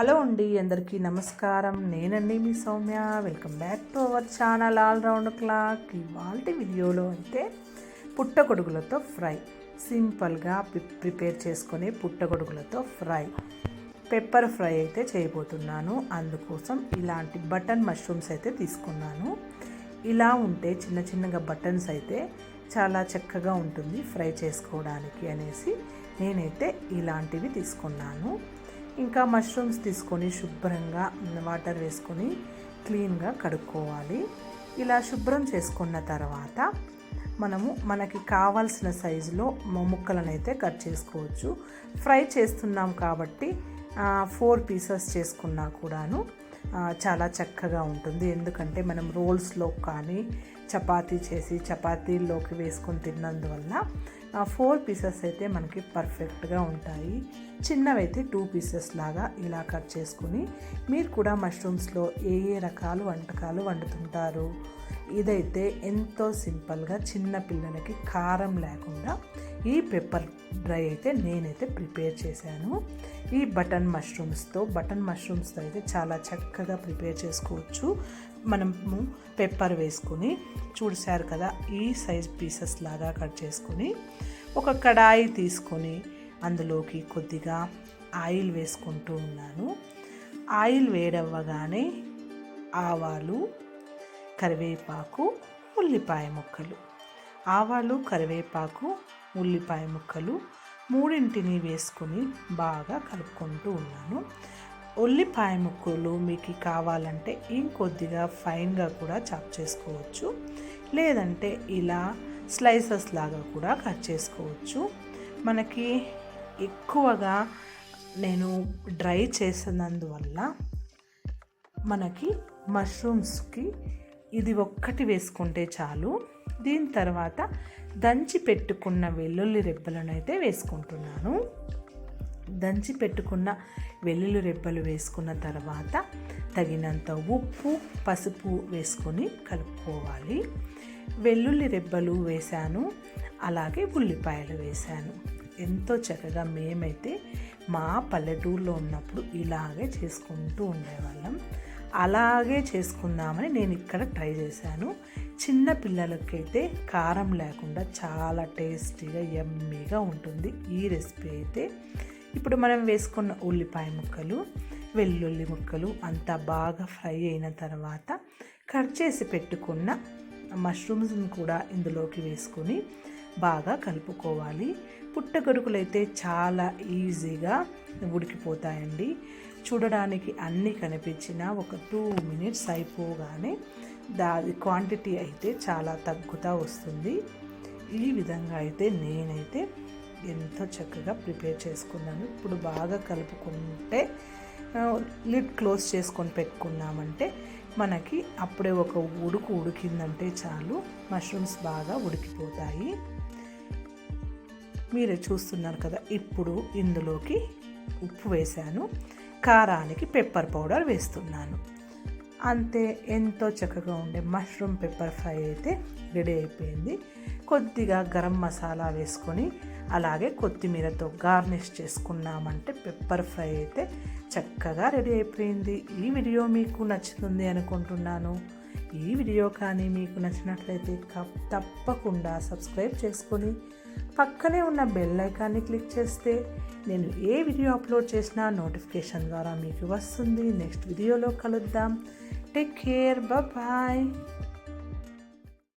Hello అండి అందరికీ నమస్కారం. నేనండి మీ Soumya. Welcome back to our channel all round clock ఇవాళ వీడియోలో అయితే పుట్టగొడుగులతో ఫ్రై. సింపుల్గా ప్రిపేర్ చేసుకునే పుట్టగొడుగులతో ఫ్రై. పెప్పర్ ఫ్రై అయితే చేయబోతున్నాను. అందుకోసం ఇలాంటి బటన్ మష్రూమ్స్ అయితే తీసుకున్నాను. ఇలా ఉంటే చిన్న చిన్నగా బటన్స్ అయితే చాలా చక్కగా ఉంటుంది ఫ్రై చేసుకోవడానికి అనేసి నేనైతే ఇలాంటివి తీసుకున్నాను. ఇంకా మష్రూమ్స్ తీసుకొని శుభ్రంగా వాటర్ వేసుకొని క్లీన్గా కడుక్కోవాలి. ఇలా శుభ్రం చేసుకున్న తర్వాత మనము మనకి కావాల్సిన సైజులో ముక్కలను అయితే కట్ చేసుకోవచ్చు. ఫ్రై చేస్తున్నాం కాబట్టి ఫోర్ పీసెస్ చేసుకున్నా కూడాను చాలా చక్కగా ఉంటుంది. ఎందుకంటే మనం రోల్స్లో కానీ చపాతీ చేసి చపాతీల్లోకి వేసుకొని తిన్నందువల్ల ఫోర్ పీసెస్ అయితే మనకి పర్ఫెక్ట్గా ఉంటాయి. చిన్నవైతే టూ పీసెస్ లాగా ఇలా కట్ చేసుకుని మీరు కూడా మష్రూమ్స్లో ఏ ఏ రకాలు వంటకాలు వండుతుంటారు? ఇదైతే ఎంతో సింపుల్గా చిన్న పిల్లలకి కారం లేకుండా ఈ పెప్పర్ డ్రై అయితే నేనైతే ప్రిపేర్ చేశాను. ఈ బటన్ మష్రూమ్స్తో బటన్ మష్రూమ్స్తో అయితే చాలా చక్కగా ప్రిపేర్ చేసుకోవచ్చు. మనము పెప్పర్ వేసుకుని చూసారు కదా ఈ సైజ్ పీసెస్ లాగా కట్ చేసుకుని ఒక కడాయి తీసుకొని అందులోకి కొద్దిగా ఆయిల్ వేసుకుంటూ ఉన్నాను. ఆయిల్ వేడవ్వగానే ఆవాలు కరివేపాకు ఉల్లిపాయ ముక్కలు. ఆవాలు కరివేపాకు ఉల్లిపాయ ముక్కలు మూడింటిని వేసుకొని బాగా కలుపుకుంటూ ఉన్నాను. ఉల్లిపాయ ముక్కలు మీకు కావాలంటే ఇంకొద్దిగా ఫైన్గా కూడా చాప్ చేసుకోవచ్చు. లేదంటే ఇలా స్లైసెస్ లాగా కూడా కట్ చేసుకోవచ్చు. మనకి ఎక్కువగా నేను డ్రై చేసినందువల్ల మనకి మష్రూమ్స్కి ఇది ఒక్కటి వేసుకుంటే చాలు. దీని తర్వాత దంచి పెట్టుకున్న వెల్లుల్లి రెబ్బలను అయితే వేసుకుంటున్నాను. దంచి పెట్టుకున్న వెల్లుల్లి రెబ్బలు వేసుకున్న తర్వాత తగినంత ఉప్పు పసుపు వేసుకొని కలుపుకోవాలి. వెల్లుల్లి రెబ్బలు వేశాను అలాగే ఉల్లిపాయలు వేశాను. ఎంతో చక్కగా మేమైతే మా పల్లెటూరులో ఉన్నప్పుడు ఇలాగే చేసుకుంటూ ఉండేవాళ్ళం. అలాగే చేసుకుందామని నేను ఇక్కడ ట్రై చేశాను. చిన్న పిల్లలకైతే కారం లేకుండా చాలా టేస్టీగా ఎమ్మీగా ఉంటుంది ఈ రెసిపీ అయితే. ఇప్పుడు మనం వేసుకున్న ఉల్లిపాయ ముక్కలు వెల్లుల్లి ముక్కలు అంతా బాగా ఫ్రై అయిన తర్వాత కట్ చేసి పెట్టుకున్న మష్రూమ్స్ని కూడా ఇందులోకి వేసుకొని బాగా కలుపుకోవాలి. పుట్టగొడుకులు అయితే చాలా ఈజీగా ఉడికిపోతాయండి. చూడడానికి అన్నీ కనిపించిన ఒక టూ మినిట్స్ అయిపోగానే దాని క్వాంటిటీ అయితే చాలా తగ్గుతూ వస్తుంది. ఈ విధంగా అయితే నేనైతే ఎంతో చక్కగా ప్రిపేర్ చేసుకున్నాను. ఇప్పుడు బాగా కలుపుకుంటే లిడ్ క్లోజ్ చేసుకొని పెట్టుకున్నామంటే మనకి అప్పుడే ఒక ఉడుకు ఉడికిందంటే చాలు. మష్రూమ్స్ బాగా ఉడికిపోతాయి. మీరే చూస్తున్నారు కదా ఇప్పుడు ఇందులోకి ఉప్పు వేశాను. కారానికి పెప్పర్ పౌడర్ వేస్తున్నాను. అంతే ఎంతో చక్కగా ఉండే మష్రూమ్ పెప్పర్ ఫ్రై అయితే రెడీ అయిపోయింది. కొద్దిగా గరం మసాలా వేసుకొని అలాగే కొత్తిమీరతో గార్నిష్ చేసుకున్నామంటే పెప్పర్ ఫ్రై అయితే చక్కగా రెడీ అయిపోయింది. ఈ వీడియో మీకు నచ్చుతుంది అనుకుంటున్నాను. ఈ వీడియో కానీ మీకు నచ్చినట్లయితే తప్పకుండా సబ్స్క్రైబ్ చేసుకొని పక్కనే ఉన్న బెల్ ఐకాన్ని క్లిక్ చేస్తే నేను ఏ వీడియో అప్లోడ్ చేసినా నోటిఫికేషన్ ద్వారా మీకు వస్తుంది. నెక్స్ట్ వీడియోలో కలుద్దాం. Take care. బాయ్